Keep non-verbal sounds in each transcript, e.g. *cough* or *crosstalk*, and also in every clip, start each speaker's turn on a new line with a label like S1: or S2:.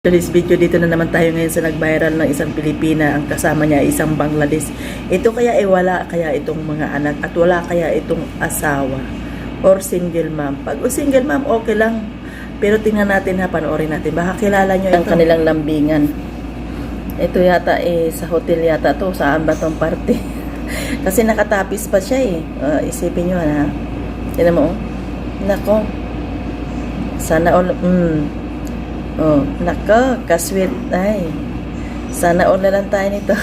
S1: Today's video dito na naman tayo ngayon sa nag-viral ng isang Pilipina ang kasama niya ay isang Bangladesh. Ito kaya ay wala kaya itong mga anak at wala kaya itong asawa or single mom. Pag single mom okay lang. Pero tingnan natin ha, panoorin natin. Baka kilala nyo ang kanilang lambingan. Ito yata eh sa hotel yata to. Saan ba tong party? *laughs* Kasi nakatapis pa siya eh. Ah, isipin nyo ha. Tingnan mo. oh. Nako. Sana all, mm, Oh, nako, kasweet. Ay, sana all na lang tayo nito.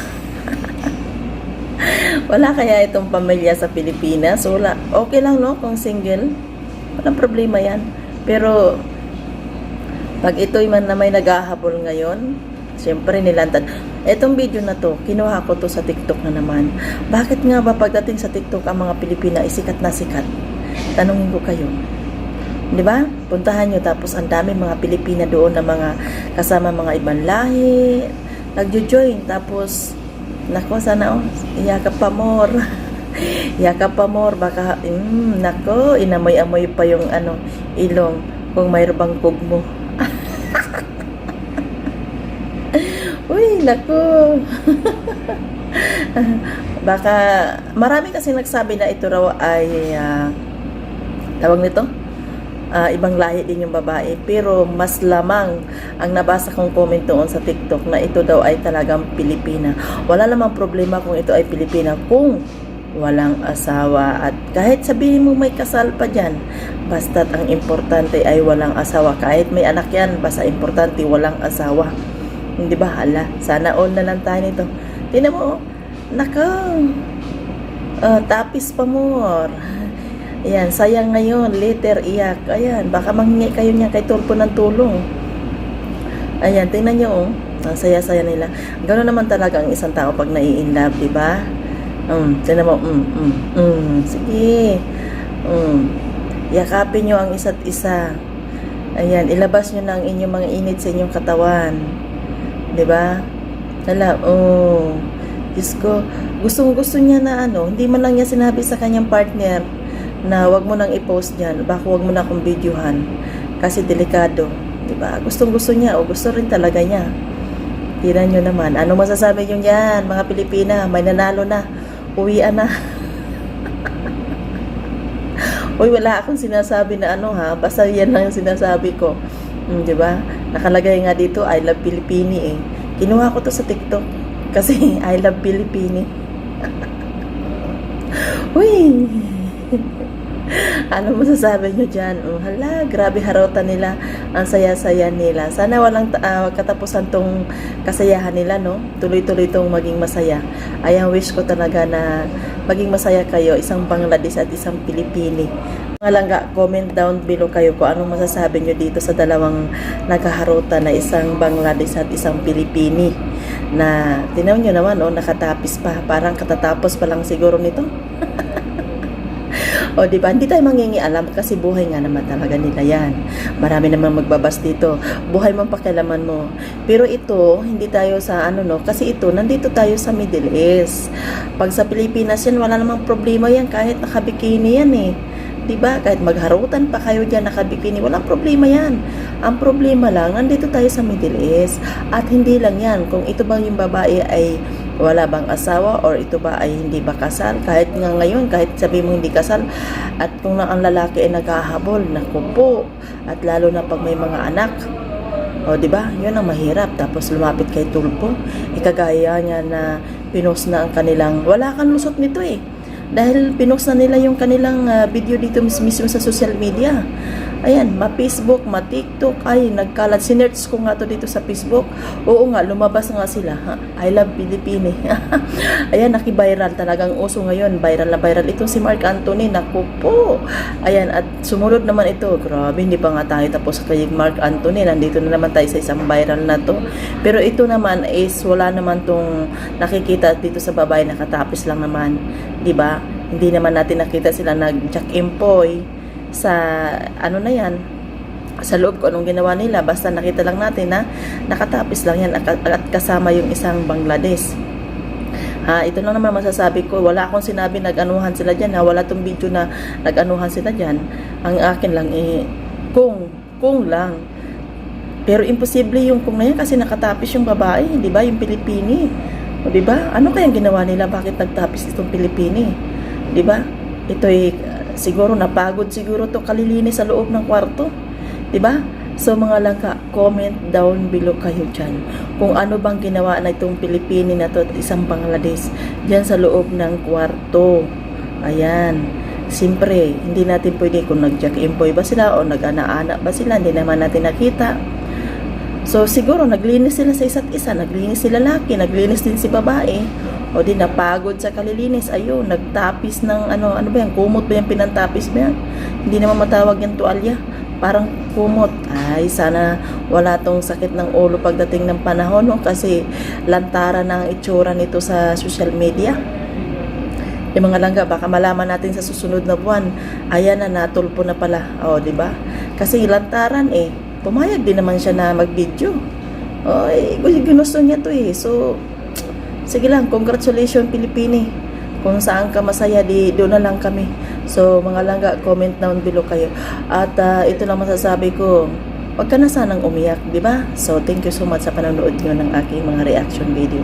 S1: *laughs* Wala kaya itong pamilya sa Pilipinas? Wala. Okay lang, no? Kung single. Walang problema yan. Pero, pag ito'y man na may naghahabol ngayon, siyempre nilantad. Etong video na to, kinuha ko to sa TikTok na naman. Bakit nga ba pagdating sa TikTok ang mga Pilipina ay sikat na sikat? Tanungin ko kayo. Di ba? Puntahan nyo tapos ang dami mga Pilipina doon na mga kasama mga ibang lahi. Nagjo-join tapos nako sana oh, yakap pa more. *laughs* yakap pa more baka mm, nako inamoy-amoy pa yung ano ilong kung may bang mo. *laughs* Uy, nako. *laughs* baka marami kasi nagsabi na ito raw ay ah, tawag nito ah, ibang lahi din yung babae. Pero mas lamang ang nabasa kong comment doon sa TikTok na ito daw ay talagang Pilipina. Wala namang problema kung ito ay Pilipina kung walang asawa. At kahit sabihin mo may kasal pa dyan basta't ang importante ay walang asawa. Kahit may anak yan basta importante walang asawa. Hindi ba? Hala sana all na lang tayo nito. Tinan mo oh. naka Ah, tapis pa more Ayan, sayang ngayon, later iyak. Ayan, baka manghingi kayo niya kay Turpo ng tulong. Ayan, tingnan niyo oh. Ang saya-saya nila. Gano'n naman talaga ang isang tao pag nai-in love, di ba? Um, tingnan mo, mm, mm, mm, sige. Um, yakapin niyo ang isa't isa. Ayan, ilabas niyo na ang inyong mga init sa inyong katawan. Di ba? Hala, oh. Diyos ko, gustong gusto niya na ano, hindi man lang niya sinabi sa kanyang partner na wag mo nang i-post diyan, baka wag mo na akong videohan kasi delikado, 'di ba? Gustong gusto niya o gusto rin talaga niya. Tingnan niyo naman, ano masasabi niyo diyan, mga Pilipina, may nanalo na. Uwian na. *laughs* Uy, wala akong sinasabi na ano ha, basta yan lang yung sinasabi ko. Hmm, 'di ba? Nakalagay nga dito I love Pilipini eh. Kinuha ko to sa TikTok kasi *laughs* I love Pilipini. *laughs* Uy! *laughs* ano masasabi nyo dyan? Oh, hala, grabe harota nila. Ang saya-saya nila. Sana walang uh, katapusan tong kasayahan nila, no? Tuloy-tuloy tong maging masaya. Ay, ang wish ko talaga na maging masaya kayo, isang Bangladesh at isang Pilipini. Mga langga, comment down below kayo kung anong masasabi nyo dito sa dalawang naghaharota na isang Bangladesh at isang Pilipini na tinaw nyo naman, oh, nakatapis pa. Parang katatapos pa lang siguro nito. *laughs* O, di ba? Hindi tayo mangingialam kasi buhay nga naman talaga nila yan. Marami namang magbabas dito. Buhay man pakialaman mo. Pero ito, hindi tayo sa ano no, kasi ito, nandito tayo sa Middle East. Pag sa Pilipinas yan, wala namang problema yan kahit nakabikini yan eh. 'di ba? Kahit magharutan pa kayo diyan nakabikini, walang problema 'yan. Ang problema lang, nandito tayo sa Middle East at hindi lang 'yan kung ito bang yung babae ay wala bang asawa or ito ba ay hindi ba kasal? Kahit nga ngayon kahit sabi mo hindi kasal at kung na ang lalaki ay naghahabol naku po. At lalo na pag may mga anak. O di ba? Yun ang mahirap. Tapos lumapit kay tulpo. Ikagaya niya na pinost na ang kanilang wala kang lusot nito eh dahil pinost na nila yung kanilang uh, video dito mismo sa social media Ayan, ma-Facebook, ma-TikTok. Ay, nagkalat. Sinerch ko nga to dito sa Facebook. Oo nga, lumabas nga sila. Ha? I love Pilipini. *laughs* Ayan, naki-viral. Talagang uso ngayon. Viral na viral. Ito si Mark Anthony. Naku. Ayan, at sumunod naman ito. Grabe, hindi pa nga tayo tapos kay Mark Anthony. Nandito na naman tayo sa isang viral na to. Pero ito naman is wala naman tong nakikita dito sa babae. Nakatapis lang naman. ba? Hindi naman natin nakita sila nag-jack empoy sa ano na yan sa loob ko anong ginawa nila basta nakita lang natin na nakatapis lang yan at kasama yung isang Bangladesh ha ito lang naman masasabi ko wala akong sinabi nag-anuhan sila dyan ha wala tong video na nag-anuhan sila dyan ang akin lang eh kung kung lang Pero imposible yung kung na yan kasi nakatapis yung babae, di ba? Yung Pilipini. O di ba? Ano kayang ginawa nila? Bakit nagtapis itong Pilipini? Di ba? Ito'y uh, siguro napagod siguro to kalilinis sa loob ng kwarto. Di ba? So mga langka, comment down below kayo dyan. Kung ano bang ginawa na itong Pilipini na to at isang Bangladesh dyan sa loob ng kwarto. Ayan. Siyempre, hindi natin pwede kung nag-jack employ ba sila o nag-ana-ana ba sila, hindi naman natin nakita. So siguro naglinis sila sa isa't isa, naglinis sila laki, naglinis din si babae. O di napagod sa kalilinis, ayun, nagtapis ng ano, ano ba yan, kumot ba yan, pinantapis ba yan? Hindi naman matawag yung tuwalya, parang kumot. Ay, sana wala tong sakit ng ulo pagdating ng panahon, no? Kasi lantara ng itsura nito sa social media. Yung mga langga, baka malaman natin sa susunod na buwan, ayan na, natulpo na pala. O, di ba? Kasi lantaran eh, pumayag din naman siya na mag-video. O, eh, ginusto niya to eh. So, sige lang, congratulations Pilipini. Kung saan ka masaya, di doon na lang kami. So, mga langga, comment down below kayo. At ah, ito lang masasabi ko, wag ka na sanang umiyak, di ba? So, thank you so much sa panonood nyo ng aking mga reaction video.